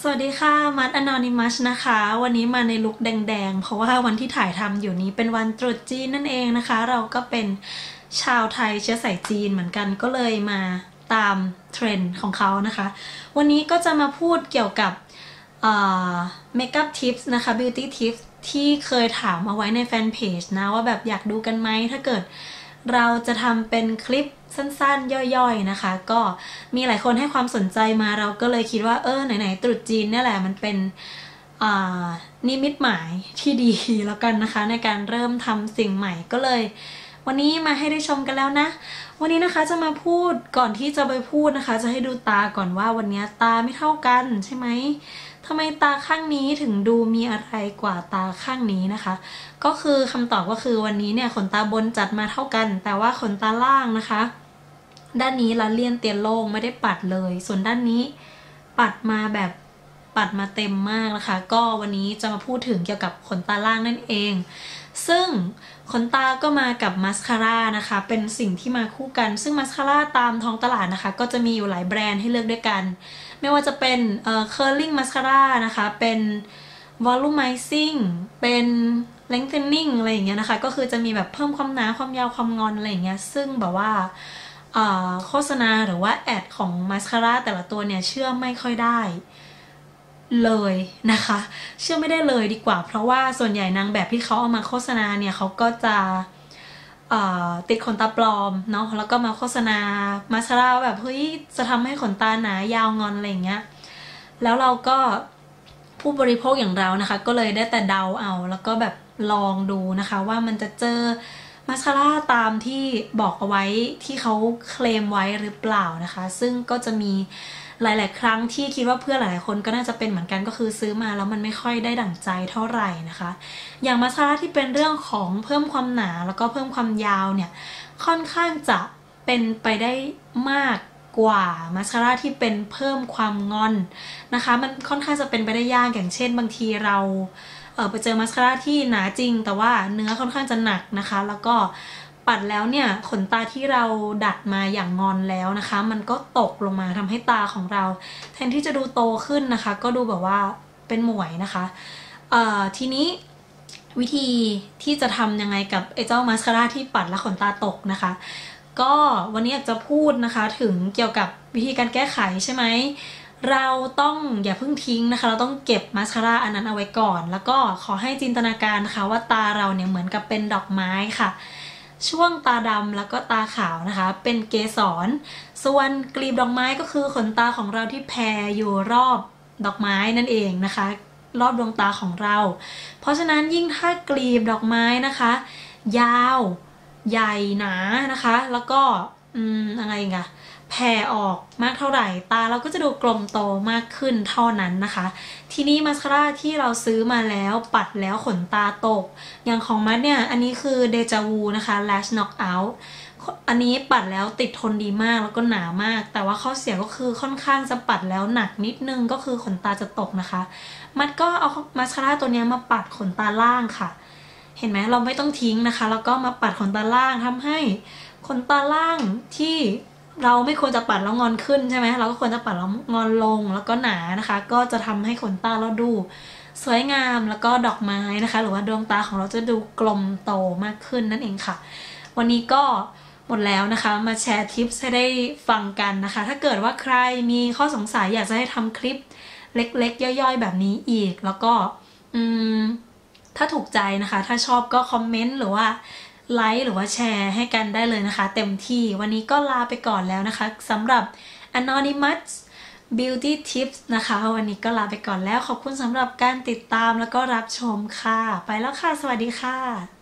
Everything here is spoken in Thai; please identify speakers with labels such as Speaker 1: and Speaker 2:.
Speaker 1: สวัสดีค่ะ มัดอนอนิมัสนะคะ วันนี้มาในลุคแดงๆ เพราะว่าวันที่ถ่ายทำอยู่นี้เป็นวันตรุษจีนนั่นเองนะคะ เราก็เป็นชาวไทยเชื้อสายจีนเหมือนกันก็เลยมาตามเทรนด์ของเขานะคะ วันนี้ก็จะมาพูดเกี่ยวกับเมคอัพทิปส์นะคะบิวตี้ทิปส์ที่เคยถามเอาไว้ในแฟนเพจนะ ว่าแบบอยากดูกันไหมถ้าเกิด เราจะทำเป็นคลิปสั้นๆ ย่อยๆนะคะ ก็มีหลายคนให้ความสนใจมาเราก็เลยคิดว่าเออไหนๆตรุษจีนนี่แหละมันเป็นนิมิตหมายที่ดีแล้วกันนะคะ ในการเริ่มทำสิ่งใหม่ก็เลย วันนี้มาให้ได้ชมกันแล้วนะ วันนี้นะคะจะมาพูดก่อนที่จะไปพูดนะคะ จะให้ดูตาก่อนว่าวันนี้ตาไม่เท่ากันใช่ไหม ทำไมตาข้างนี้ถึงดูมีอะไรกว่าตาข้างนี้นะคะ ก็คือคำตอบก็คือวันนี้เนี่ยขนตาบนจัดมาเท่ากัน แต่ว่าขนตาล่างนะคะ ด้านนี้ละเลียนเตียนโล่งไม่ได้ปัดเลย ส่วนด้านนี้ปัดมาแบบ ปัดมาเต็มมากนะคะ ก็วันนี้จะมาพูดถึงเกี่ยวกับขนตาล่างนั่นเอง ซึ่งขนตาก็มากับมัสคาร่านะคะ เป็นสิ่งที่มาคู่กัน ซึ่งมัสคาร่าตามท้องตลาดนะคะ ก็จะมีอยู่หลายแบรนด์ให้เลือกด้วยกัน ไม่ว่าจะเป็นเอ่อ curling mascara นะคะ เป็น volumizing เป็น lengthening อะไรอย่างเงี้ยนะคะ ก็คือจะมีแบบเพิ่มความหนาความยาวความงอนอะไรอย่างเงี้ย ซึ่งแบบว่าโฆษณาหรือว่าแอดของมาสคาร่าแต่ละตัวเนี่ยเชื่อไม่ค่อยได้ เลยนะคะ เชื่อไม่ได้เลยดีกว่า เพราะว่าส่วนใหญ่นางแบบที่เขาเอามาโฆษณาเนี่ยเขาก็จะติดขนตาปลอมเนาะแล้วก็มาโฆษณามาสคาราแบบเฮ้ยจะทำให้ขนตาหนายาวงอนอะไรเงี้ยแล้วเราก็ผู้บริโภคอย่างเรานะคะ ก็เลยได้แต่เดาเอา แล้วก็แบบลองดูนะคะ ว่ามันจะเจอ มาสคาร่าตามที่บอกเอาไว้ที่เขาเคลมไว้หรือเปล่านะคะ ซึ่งก็จะมีหลาย ๆ ครั้งที่คิดว่าเพื่อนหลาย ๆ คนก็น่าจะเป็นเหมือนกันก็คือซื้อมาแล้วมันไม่ค่อยได้ดั่งใจเท่าไหร่นะคะ อย่างมาสคาร่าที่เป็นเรื่องของเพิ่มความหนาแล้วก็เพิ่มความยาวเนี่ยค่อนข้างจะเป็นไปได้มากกว่ามาสคาร่าที่เป็นเพิ่มความงอนนะคะ มันค่อนข้างจะเป็นไปได้ยากอย่างเช่น บางทีเรา ไปเจอมาสคาร่าที่หนาจริง แต่ว่าเนื้อค่อนข้างจะหนักนะคะ แล้วก็ปัดแล้วเนี่ยขนตาที่เราดัดมาอย่างงอนแล้วนะคะ มันก็ตกลงมาทำให้ตาของเรา แทนที่จะดูโตขึ้นนะคะ ก็ดูแบบว่าเป็นหมวยนะคะเอ่อทีนี้วิธีที่จะทำยังไงกับไอ้เจ้ามาสคาร่าที่ปัดและขนตาตกนะคะ ก็วันนี้อยากจะพูดนะคะถึงเกี่ยวกับวิธีการแก้ไขใช่ไหม เราต้องอย่าเพิ่งทิ้งนะคะ เราต้องเก็บมาสคาร่าอันนั้นเอาไว้ก่อน แล้วก็ขอให้จินตนาการนะคะว่าตาเราเนี่ยเหมือนกับเป็นดอกไม้ค่ะ ช่วงตาดำแล้วก็ตาขาวนะคะ เป็นเกสร ส่วนกลีบดอกไม้ก็คือขนตาของเราที่แผ่อยู่รอบดอกไม้นั่นเองนะคะ รอบดวงตาของเรา เพราะฉะนั้นยิ่งถ้ากลีบดอกไม้นะคะ ยาว ใหญ่หนานะคะ แล้วก็อืมอะไรอะ แผ่ออกมากเท่าไหร่ ตาเราก็จะดูกลมโตมากขึ้นเท่านั้นนะคะ ทีนี้มาสคาร่าที่เราซื้อมาแล้วปัดแล้วขนตาตก อย่างของมัดเนี่ย อันนี้คือเดจาวูนะคะ lash knockout อันนี้ปัดแล้วติดทนดีมากแล้วก็หนามาก แต่ว่าข้อเสียก็คือค่อนข้างจะปัดแล้วหนักนิดนึงก็คือขนตาจะตกนะคะ มัดก็เอามาสคาร่าตัวนี้มาปัดขนตาล่างค่ะ เห็นไหมเราไม่ต้องทิ้งนะคะ แล้วก็มาปัดขนตาล่างทำให้ขนตาล่างที่ เราไม่ควรจะปัดแล้วงอนขึ้นใช่ไหมเราก็ควรจะปัดแล้วงอนลงแล้วก็หนานะคะ ก็จะทำให้ขนตาเราดู สวยงามแล้วก็ดอกไม้นะคะ หรือว่าดวงตาของเราจะดูกลมโตมากขึ้นนั่นเองค่ะ วันนี้ก็หมดแล้วนะคะ มาแชร์ทิปให้ได้ฟังกันนะคะ ถ้าเกิดว่าใครมีข้อสงสัยอยากจะให้ทำคลิปเล็กๆ ย่อยๆ แบบนี้อีก แล้วก็ถ้าถูกใจนะคะ ถ้าชอบก็คอมเมนต์หรือว่า ไลค์หรือว่าแชร์ให้กันได้เลยนะคะ เต็มที่วันนี้ก็ลาไปก่อนแล้วนะคะสำหรับ Anonymous Beauty Tips นะคะ วันนี้ก็ลาไปก่อนแล้วขอบคุณสำหรับการติดตามแล้วก็รับชมค่ะ ไปแล้วค่ะ สวัสดีค่ะ